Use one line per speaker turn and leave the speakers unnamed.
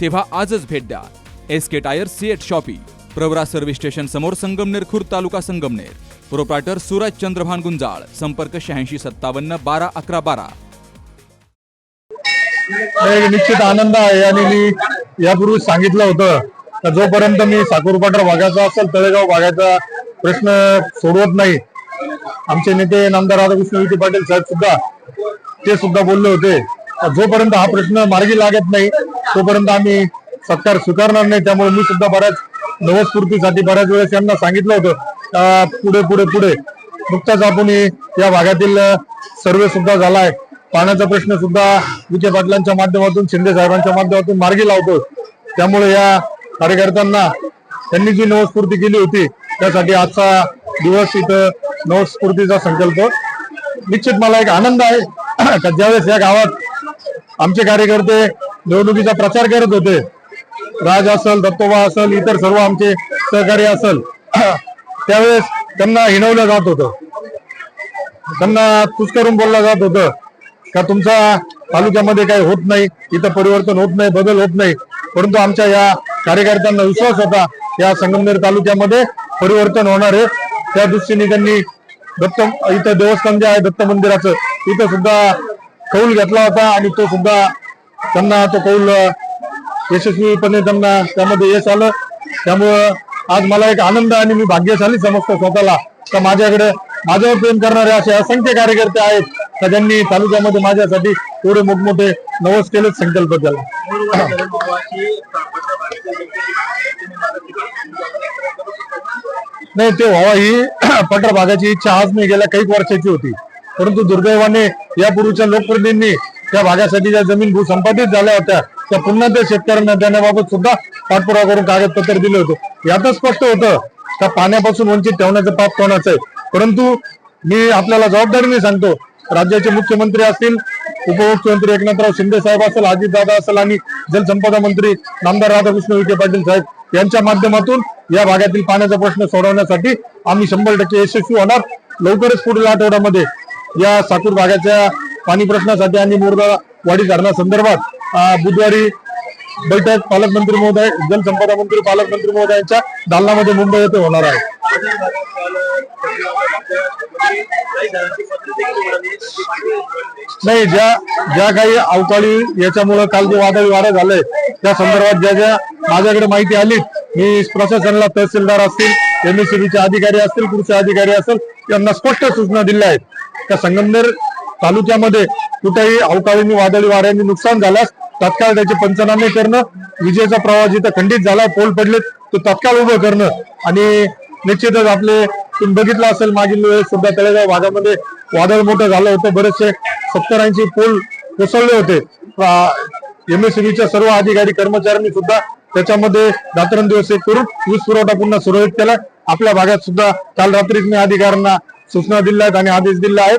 तेव्हा आजच भेट द्या. S K tyre CEAT shoppe Pravara service station समोर संगमनेर खुर्द तालुका संगमनेर. प्रोप्रायटर सूरज चंद्रभान गुंजाळ संपर्क शहाऐंशी सत्तावन्न बारा अकरा बारा.
निश्चित आनंद आहे आणि मी यापूर्वी सांगितलं होतं का जोपर्यंत मी साकोरपाटर भागाचा असेल तळेगाव भागाचा प्रश्न सोडवत नाही. आमचे नेते नामदार राधाकृष्ण विखे पाटील साहेब सुद्धा ते सुद्धा बोलले होते. जोपर्यंत हा प्रश्न मार्गी लागत नाही तोपर्यंत आम्ही सत्कार स्वीकारणार नाही. त्यामुळे मी सुद्धा बऱ्याच नवस्फूर्तीसाठी बऱ्याच वेळेस यांना सांगितलं होतं पुढे पुढे पुढे. नुकताच आपण या भागातील सर्वे सुद्धा झालाय. पाण्याचा प्रश्न सुद्धा विखे पाटलांच्या माध्यमातून शिंदे साहेबांच्या माध्यमातून मार्गी लावतो त्यामुळे या कार्यकर्त्यांना त्यांनी जी नवस्फूर्ती केली होती त्यासाठी आजचा दिवस इथं नवस्फूर्तीचा संकल्प. निश्चित मला एक आनंद आहे का ज्यावेळेस या गावात आमचे कार्यकर्ते निवडणुकीचा प्रचार करत होते. राज असल दत्तोबा असल इतर सर्व आमचे सहकारी असल त्यावेळेस त्यांना हिणवलं जात होतं. त्यांना तुस्करून बोललं जात होतं का तुमचा तालुक्यामध्ये काही होत नाही इथं परिवर्तन होत नाही बदल होत नाही. परंतु आमच्या या कार्यकर्त्यांना विश्वास होता या संगमनेर तालुक्यामध्ये परिवर्तन होणार आहे. त्या दृष्टीने त्यांनी दत्त इथं देवस्थान जे आहे दत्त मंदिराचं इथं सुद्धा कौल घेतला होता आणि तो सुद्धा त्यांना तो कौल यशस्वीपणे त्यांना त्यामध्ये यश आलं. त्यामुळं आज मला एक आनंद आणि मी भाग्यशाली समजतो स्वतःला. तर माझ्याकडे माझ्यावर प्रेम करणारे असे असंख्य कार्यकर्ते आहेत. का ज्यांनी तालुक्यामध्ये माझ्यासाठी एवढे मोठमोठे नवस केलेच संकल्प केला नाही ते व्हावा ही पठार भागाची इच्छा आज नाही गेल्या काही वर्षाची होती. परंतु दुर्दैवाने यापूर्वीच्या लोकप्रतिनिधींनी त्या भागासाठी ज्या जमीन भूसंपादित झाल्या होत्या त्या पुन्हा त्या शेतकऱ्यांना देण्याबाबत सुद्धा पाठपुरावा करून कागदपत्र दिले होते. यातच स्पष्ट होतं का पाण्यापासून वंचित ठेवण्याचं पाप कोणाचं आहे? परंतु मी आपल्याला जबाबदारीने सांगतो राज्याचे मुख्यमंत्री असतील उपमुख्यमंत्री एकनाथराव शिंदे साहेब असेल अजितदादा असेल आणि जलसंपदा मंत्री नामदार राधाकृष्ण विखे पाटील साहेब यांच्या माध्यमातून या भागातील पाण्याचा प्रश्न सोडवण्यासाठी आम्ही शंभर टक्के यशस्वी होणार. लवकरच पुढील आठवड्यामध्ये या साकूर भागाच्या पाणी प्रश्नासाठी आणि मोरगा वाडी धरणासंदर्भात बुधवारी बैठक पालकमंत्री महोदय जलसंपदा मंत्री पालकमंत्री महोदयांच्या दालनामध्ये मुंबई येथे होणार आहे. नाही ज्या ज्या काही अवकाळी याच्यामुळे काल जे वादळी वारा झालंय त्या संदर्भात ज्या ज्या माझ्याकडे माहिती आली मी प्रशासनाला तहसीलदार असतील एमएससीबीचे अधिकारी असतील कृषी अधिकारी असतील यांना स्पष्ट सूचना दिल्या आहेत. त्या संगमनेर तालुक्यामध्ये कुठेही अवकाळीने वादळी वाऱ्यांनी नुकसान झाल्यास तत्काळ त्याचे पंचनामे करणं विजेचा प्रवाह जिथं खंडित झाला पोल पडले तो तत्काळ उभं करणं. आणि निश्चितच आपले तुम्ही बघितलं असेल मागील वेळेस सुद्धा तळेगाव भागामध्ये वादळ मोठं झालं होतं बरेचसे सत्तर ऐंशी पोल कोसळले होते. एमएससीबीच्या सर्व अधिकारी कर्मचाऱ्यांनी सुद्धा त्याच्यामध्ये रात्रंदिवस एक करून वीज पुरवठा पुन्हा सुरळीत केला. आपल्या भागात सुद्धा काल रात्रीच मी अधिकाऱ्यांना सूचना दिल्या आहेत आणि आदेश दिले आहेत.